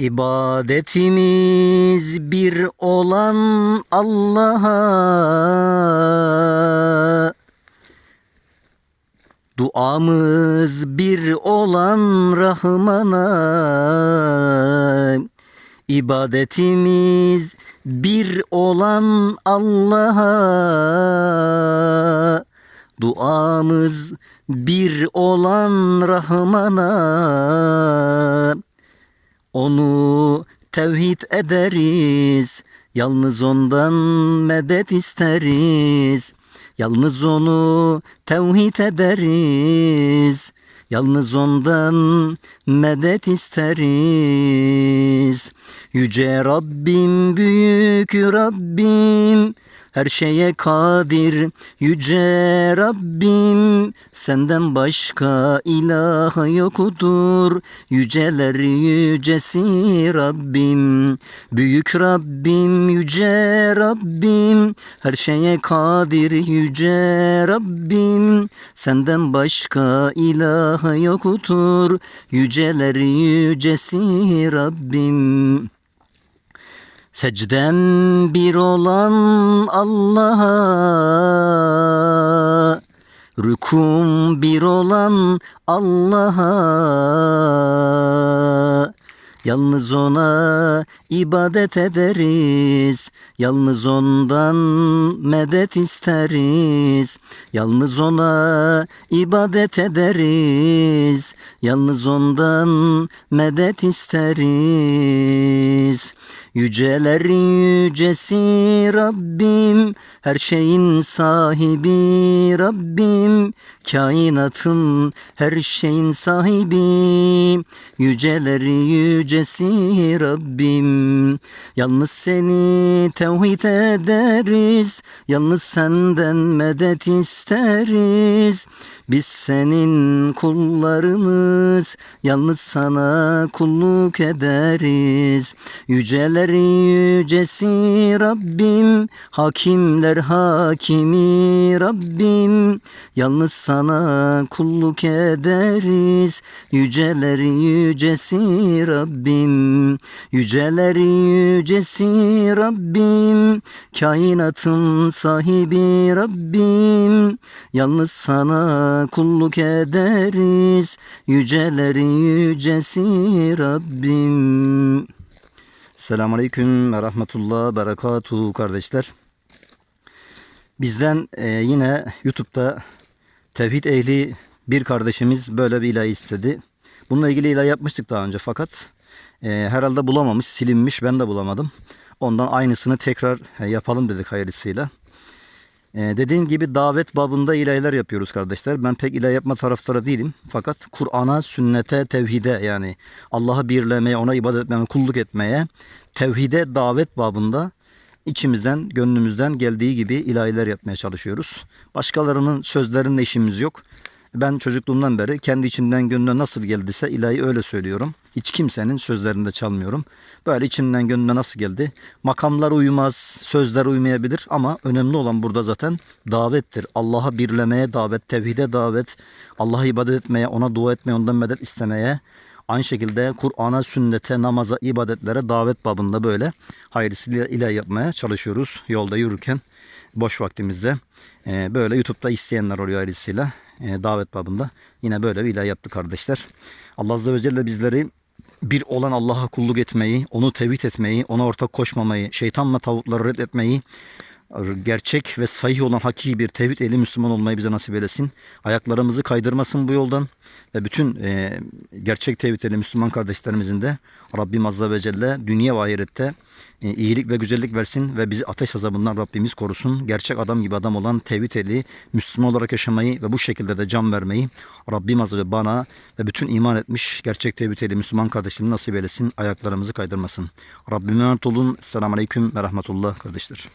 İbadetimiz bir olan Allah'a. Duamız bir olan Rahman'a. İbadetimiz bir olan Allah'a. Duamız bir olan Rahman'a onu tevhid ederiz. Yalnız ondan medet isteriz. Yalnız onu tevhid ederiz. Yalnız ondan medet isteriz. Yüce Rabbim, büyük Rabbim, her şeye kadir. Yüce Rabbim senden başka ilah yoktur. Yüceler yücesi Rabbim. Büyük Rabbim yüce Rabbim. Her şeye kadir yüce Rabbim. Senden başka ilah yoktur. Yüceler yücesi Rabbim Secdem bir olan Allah'a Rükum bir olan Allah'a Yalnız ona ibadet ederiz. Yalnız ondan medet isteriz. Yalnız ona ibadet ederiz. Yalnız ondan medet isteriz. Yücelerin yücesi Rabbim, her şeyin sahibi Rabbim, kainatın her şeyin sahibi, yüceleri yücesi Rabbim. Yalnız seni tevhid ederiz, yalnız senden medet isteriz. Biz senin kullarımız, yalnız sana kulluk ederiz. Yücelerin yücesi Rabbim, hakimler hakimi Rabbim. Yalnız sana kulluk ederiz. Yücelerin yücesi Rabbim. Yücelerin yücesi Rabbim. Kainatın sahibi Rabbim. Yalnız sana kulluk ederiz. Yücelerin yücesi Rabbim. Selamun Aleyküm ve Rahmetullah Berekatuhu kardeşler. Bizden e, yine YouTube'da tevhid ehli bir kardeşimiz böyle bir ilahi istedi. Bununla ilgili ilahi yapmıştık daha önce fakat e, herhalde bulamamış, silinmiş. Ben de bulamadım. Ondan aynısını tekrar e, yapalım dedik hayırlısıyla. E, dediğim gibi davet babında ilahiler yapıyoruz kardeşler. Ben pek ilahi yapma taraftarı değilim. Fakat Kur'an'a, sünnete, tevhide yani Allah'ı birlemeye, ona ibadet etmeye, kulluk etmeye, tevhide davet babında içimizden, gönlümüzden geldiği gibi ilahiler yapmaya çalışıyoruz. Başkalarının sözlerinde işimiz yok. Ben çocukluğumdan beri kendi içimden gönlüme nasıl geldiyse ilahi öyle söylüyorum. Hiç kimsenin sözlerinde çalmıyorum. Böyle içimden gönlüme nasıl geldi. Makamlar uymaz, sözler uymayabilir ama önemli olan burada zaten davettir. Allah'a birlemeye davet, tevhide davet, Allah'a ibadet etmeye, ona dua etmeye, ondan medet istemeye, Aynı şekilde Kur'an'a, sünnete, namaza, ibadetlere davet babında böyle hayırlısıyla ilahi yapmaya çalışıyoruz. Yolda yürürken boş vaktimizde e, böyle YouTube'da isteyenler oluyor hayırlısıyla e, davet babında. Yine böyle bir ilahi yaptık kardeşler. Allah Azze ve Celle bizleri bir olan Allah'a kulluk etmeyi, onu tevhid etmeyi, ona ortak koşmamayı, şeytanla tavukları reddetmeyi, gerçek ve sahih olan hakiki bir tevhid eli Müslüman olmayı bize nasip eylesin. Ayaklarımızı kaydırmasın bu yoldan ve bütün e, gerçek tevhid eli Müslüman kardeşlerimizin de Rabbim Azze ve Celle dünya ve ahirette e, iyilik ve güzellik versin ve bizi ateş azabından Rabbimiz korusun. Gerçek adam gibi adam olan tevhid eli Müslüman olarak yaşamayı ve bu şekilde de can vermeyi Rabbim Azze ve Celle bana ve bütün iman etmiş gerçek tevhid eli Müslüman kardeşlerim nasip eylesin. Ayaklarımızı kaydırmasın. Rabbime emanet olun. Selamun Aleyküm ve Rahmetullah kardeşler.